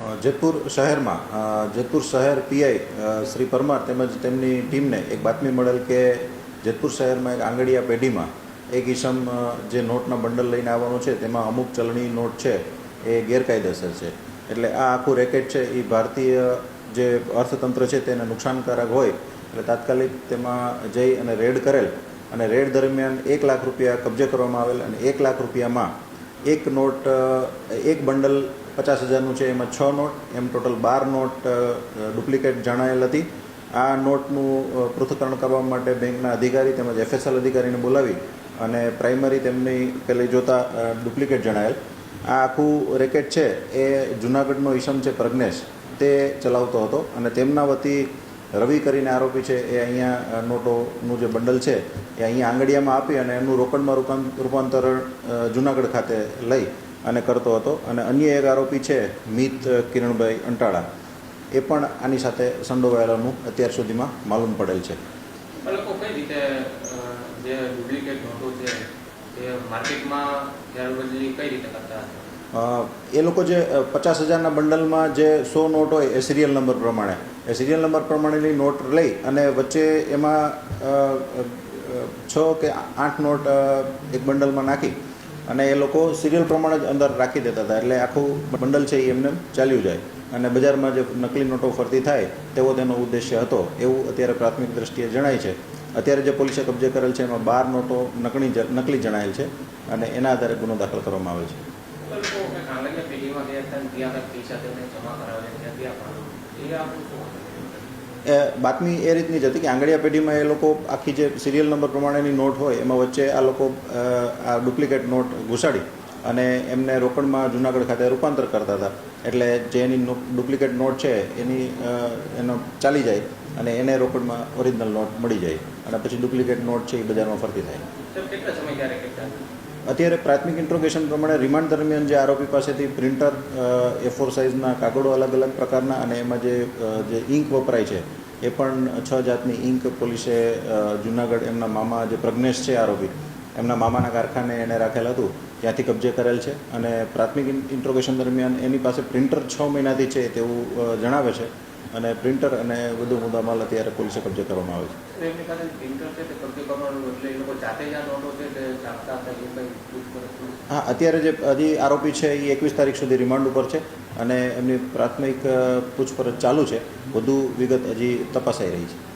જેતપુર શહેરમાં જેતપુર શહેર પીઆઈ શ્રી પરમાર તેમજ તેમની ટીમને એક બાતમી મળેલ કે જેતપુર શહેરમાં એક આંગડિયા પેઢીમાં એક ઈસમ જે નોટના બંડલ લઈને આવવાનો છે, તેમાં અમુક ચલણી નોટ છે, એ ગેરકાયદેસર છે. એટલે આ આખું રેકેટ છે એ ભારતીય જે અર્થતંત્ર છે, તેને નુકસાનકારક હોય, એટલે તાત્કાલિક તેમાં જઈ અને રેડ કરેલ અને રેડ દરમિયાન એક લાખ રૂપિયા કબજે કરવામાં આવેલ અને એક લાખ રૂપિયામાં એક નોટ એક બંડલ પચાસ હજારનું છે, એમાં છ નોટ, એમ ટોટલ બાર નોટ ડુપ્લિકેટ જણાયેલ હતી. આ નોટનું પૃથ્થકરણ કરવા માટે બેંકના અધિકારી તેમજ એફએસએલ અધિકારીને બોલાવી અને પ્રાઇમરી તેમની પેલી જોતા ડુપ્લિકેટ જણાયેલ. આ આખું રેકેટ છે, એ જુનાગઢનો ઈસમ છે, પ્રજ્ઞેશ. તે ચલાવતો હતો અને તેમના વતી રવિ કરીને આરોપી છે, એ અહીંયા નોટોનું જે બંડલ છે, એ અહીંયા આંગડિયામાં આપી અને એનું રોકડમાં રૂપાંતરણ રૂપાંતર જુનાગઢ ખાતે લઈ અને કરતો હતો. અને અન્ય એક આરોપી છે મિત કિરણભાઈ અંટાળા. એ પણ આની સાથે સંડોવાયેલાનું અત્યાર સુધીમાં માલુમ પડેલ છે. એ લોકો જે પચાસ હજારના બંડલમાં જે સો નોટ હોય એ સિરિયલ નંબર પ્રમાણે. એ સિરિયલ નંબર પ્રમાણેની નોટ લઈ અને વચ્ચે એમાં છ કે આઠ નોટ એક બંડલમાં નાખી અને એ લોકો સિરિયલ પ્રમાણે જ અંદર રાખી દેતા હતા. એટલે આખું બંડલ છે એ એમને ચાલ્યું જાય. અને બજારમાં જે નકલી નોટો ફરતી થાય, તેવો તેનો ઉદ્દેશ્ય હતો. એવું અત્યારે પ્રાથમિક દ્રષ્ટિએ જણાય છે. અત્યારે જે પોલીસે કબજે કરેલ છે, એમાં બાર નોટો નકલી નકલી જણાયેલ છે અને એના આધારે ગુનો દાખલ કરવામાં આવે છે. એ બાતમી એ રીતની જ હતી કે આંગળીયા પેઢીમાં એ લોકો આખી જે સિરિયલ નંબર પ્રમાણેની નોટ હોય, એમાં વચ્ચે આ લોકો આ ડુપ્લિકેટ નોટ ઘુસાડી અને એમને રોકડમાં જુનાગઢ ખાતે રૂપાંતર કરતા હતા. એટલે જે એની ડુપ્લિકેટ નોટ છે, એની એનો ચાલી જાય અને એને રોકડમાં ઓરિજિનલ નોટ મળી જાય અને પછી ડુપ્લિકેટ નોટ છે એ બજારમાં ફરતી થાય. અત્યારે પ્રાથમિક ઇન્ટ્રોગેશન પ્રમાણે રિમાન્ડ દરમિયાન જે આરોપી પાસેથી પ્રિન્ટર એ ફોર સાઇઝના કાગળો અલગ અલગ પ્રકારના અને એમાં જે જે ઇંક વપરાય છે, એ પણ છ જાતની ઇંક પોલીસે જુનાગઢ એમના મામા જે પ્રજ્ઞેશ છે આરોપી, એમના મામાના કારખાને એને રાખેલ હતું, ત્યાંથી કબજે કરેલ છે અને પ્રાથમિક ઇન્ટ્રોગેશન દરમિયાન એની પાસે પ્રિન્ટર છ મહિનાથી છે તેવું જણાવે છે. અને પ્રિન્ટર અને વધુ મુદ્દામાલ અત્યારે પોલીસે કબજે કરવામાં આવે છે? હા અત્યારે જે હજી આરોપી છે એ એકવીસ તારીખ સુધી રિમાન્ડ ઉપર છે અને એમની પ્રાથમિક પૂછપરછ ચાલુ છે. વધુ વિગત હજી તપાસાઈ રહી છે.